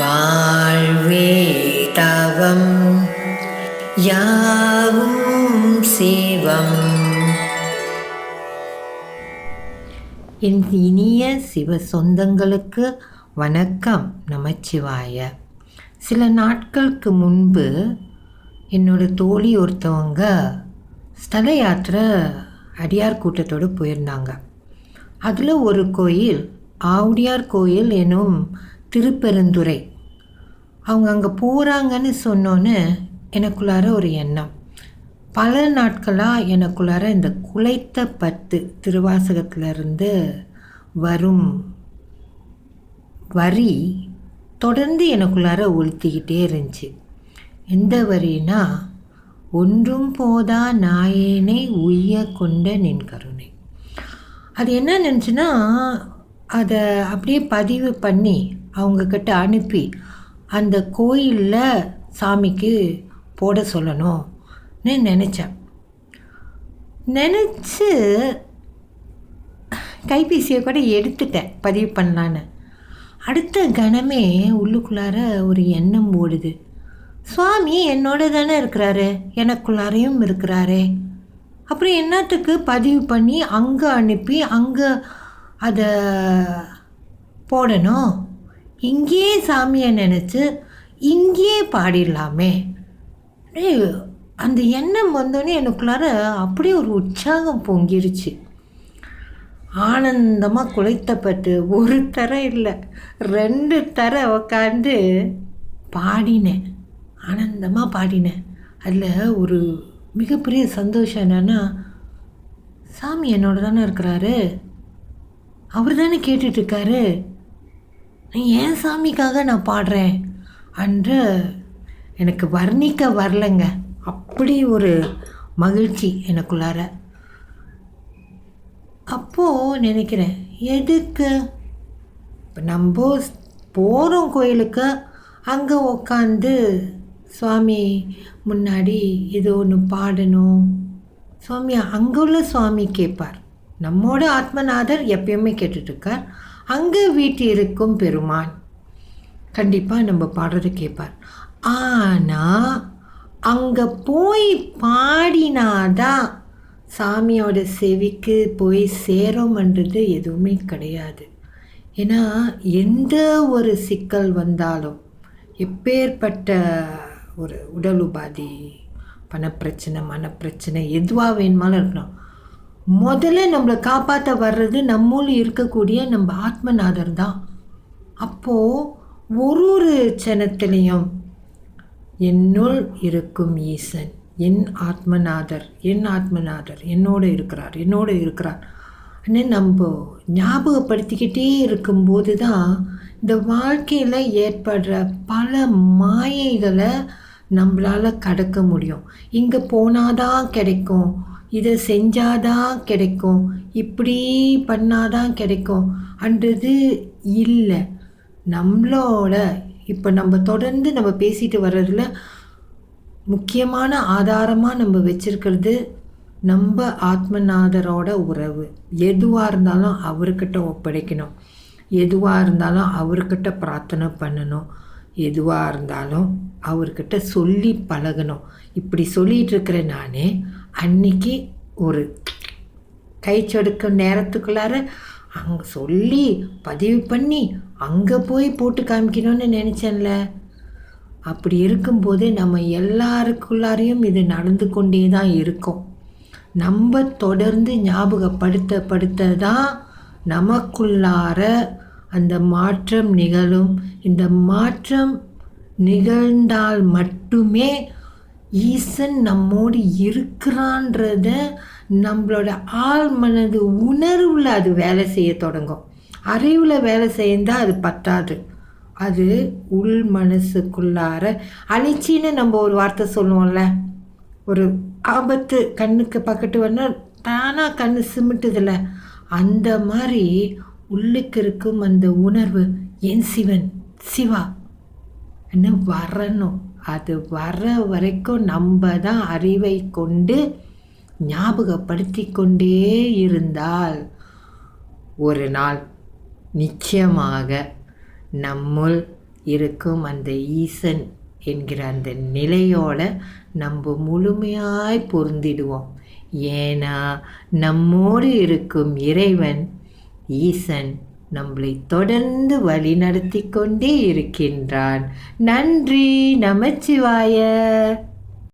வாழ்வே தவம் யாவும் சிவம். என் இனிய சிவ சொந்தங்களுக்கு வணக்கம் நமச்சிவாய. சில நாட்களுக்கு முன்பு என்னோடய தோழி ஒருத்தவங்க ஸ்தல யாத்திரை அடியார் கூட்டத்தோடு போயிருந்தாங்க. அதில் ஒரு கோயில் ஆவுடியார் கோயில் எனும் திருப்பெருந்துறை அவங்க அங்கே போகிறாங்கன்னு சொன்னோன்னு எனக்குள்ளார ஒரு எண்ணம். பல நாட்களாக எனக்குள்ளார இந்த குலைத்த பத்து திருவாசகத்திலிருந்து வரும் வரி தொடர்ந்து எனக்குள்ளார ஒழுத்திக்கிட்டே இருந்துச்சு. எந்த வரினா ஒன்றும் போதா நாயேனை உய்ய கொண்ட நின் கருணை. அது என்ன நினச்சுன்னா அதை அப்படியே பதிவு பண்ணி அவங்கக்கிட்ட அனுப்பி அந்த கோயிலில் சாமிக்கு போட சொல்லணும்னு நினச்சேன். நினச்சி கைபேசியை கூட எடுத்துட்டேன் பதிவு பண்ணலான்னு. அடுத்த கணமே உள்ளுக்குள்ளார ஒரு எண்ணம் ஓடுது. சுவாமி என்னோட தானே இருக்கிறாரு. எனக்குள்ளாரையும் இருக்கிறாரே. அப்புறம் என்னத்துக்கு பதிவு பண்ணி அங்கே அனுப்பி அங்கே அதை போடணும்? இங்கேயே சாமியை நினச்சி இங்கேயே பாடிடலாமே. அந்த எண்ணம் வந்தோடனே எனக்குள்ளார அப்படியே ஒரு உற்சாகம் பொங்கிருச்சு. ஆனந்தமாக குலைத்தப்பட்டு ஒரு தர இல்லை ரெண்டு தர உக்காந்து பாடினேன். ஆனந்தமாக பாடினேன். அதில் ஒரு மிகப்பெரிய சந்தோஷம் என்னென்னா சாமி என்னோட தானே இருக்கிறாரு. அவர் தானே கேட்டுட்ருக்காரு ஏன் சாமிக்காக நான் பாடுறேன்? அன்று எனக்கு வர்ணிக்க வரலைங்க. அப்படி ஒரு மகிழ்ச்சி எனக்குள்ளார. அப்போது நினைக்கிறேன் எதுக்கு? இப்போ நம்ம போகிறோம் கோயிலுக்கு அங்கே உக்காந்து சுவாமி முன்னாடி ஏதோ ஒன்று பாடணும். சுவாமி அங்கே உள்ள சுவாமி கேட்பார். நம்மோட ஆத்மநாதர் எப்பயுமே கேட்டுட்ருக்கார் அங்கே வீட்டிருக்கும் பெருமான் கண்டிப்பாக நம்ம பாடுறது கேட்பார். ஆனால் அங்கே போய் பாடினாதான் சாமியோட செவிக்கு போய் சேரோம்ன்றது எதுவுமே கிடையாது. ஏன்னா எந்த ஒரு சிக்கல் வந்தாலும் எப்பேற்பட்ட ஒரு உடல் உபாதி பணப்பிரச்சனை மனப்பிரச்சனை எதுவாக வேணுமாலும் இருக்கணும் முதல்ல நம்மளை காப்பாற்ற வர்றது நம்மளும் இருக்கக்கூடிய நம்ம ஆத்மநாதர் தான். அப்போது ஒரு ஒரு சனத்திலையும் என்னுள் இருக்கும் ஈசன் என் ஆத்மநாதர் என் ஆத்மநாதர் என்னோடு இருக்கிறார் என்னோடு இருக்கிறார். நம்ம ஞாபகப்படுத்திக்கிட்டே இருக்கும்போது தான் இந்த வாழ்க்கையில் ஏற்படுற பல மாயைகளை நம்மளால் கடக்க முடியும். இங்கே போனாதான் கிடைக்கும். இதை செஞ்சாதான் கிடைக்கும். இப்படி பண்ணாதான் கிடைக்கும். அன்றது இல்லை. நம்மளோட இப்போ நம்ம தொடர்ந்து நம்ம பேசிட்டு வர்றதில் முக்கியமான ஆதாரமாக நம்ம வச்சுருக்கிறது நம்ம ஆத்மநாதரோட உறவு. எதுவாக இருந்தாலும் அவர்கிட்ட ஒப்படைக்கணும். எதுவாக இருந்தாலும் அவர்கிட்ட பிரார்த்தனை பண்ணணும். எதுவாக இருந்தாலும் அவர்கிட்ட சொல்லி பழகணும். இப்படி சொல்லிகிட்டு இருக்கிற நானே அன்னைக்கு ஒரு கை சொடுக்கும் நேரத்துக்குள்ளார அங்கே சொல்லி பதிவு பண்ணி அங்கே போய் போட்டு காமிக்கணும்னு நினச்சேன்ல. அப்படி இருக்கும்போது நம்ம எல்லாருக்குள்ளாரையும் இது நடந்து கொண்டே தான் இருக்கும். நம்ம தொடர்ந்து ஞாபகப்படுத்த படுத்த தான் நமக்குள்ளார அந்த மாற்றம் நிகழும். இந்த மாற்றம் நிகழ்ந்தால் மட்டுமே ஈசன் நம்மோடு இருக்கிறான்றத நம்மளோட ஆள் மனது உணர்வில் அது வேலை செய்ய தொடங்கும். அறிவில் வேலை செய்தால் அது பத்தாது. அது உள் மனசுக்குள்ளார அழிச்சின்னு நம்ம ஒரு வார்த்தை சொல்லுவோம்ல. ஒரு ஆபத்து கண்ணுக்கு பக்கத்து வரணும் தானாக கண்ணு சிமிட்டுதில்ல அந்த மாதிரி உள்ளுக்கு இருக்கும் அந்த உணர்வு என் சிவன் சிவா. என்ன வரணும்? அது வர வரைக்கும் நம்ம தான் அறிவை கொண்டு ஞாபகப்படுத்தி கொண்டே இருந்தால் ஒரு நாள் நிச்சயமாக நம்முள் இருக்கும் அந்த ஈசன் என்கிற அந்த நிலையோட நம்ம முழுமையாய் பொருந்திடுவோம். ஏன்னா நம்மோடு இருக்கும் இறைவன் ஈசன் நம்மளை தொடர்ந்து வழி நடத்தி கொண்டே இருக்கின்றான். நன்றி நமச்சிவாய.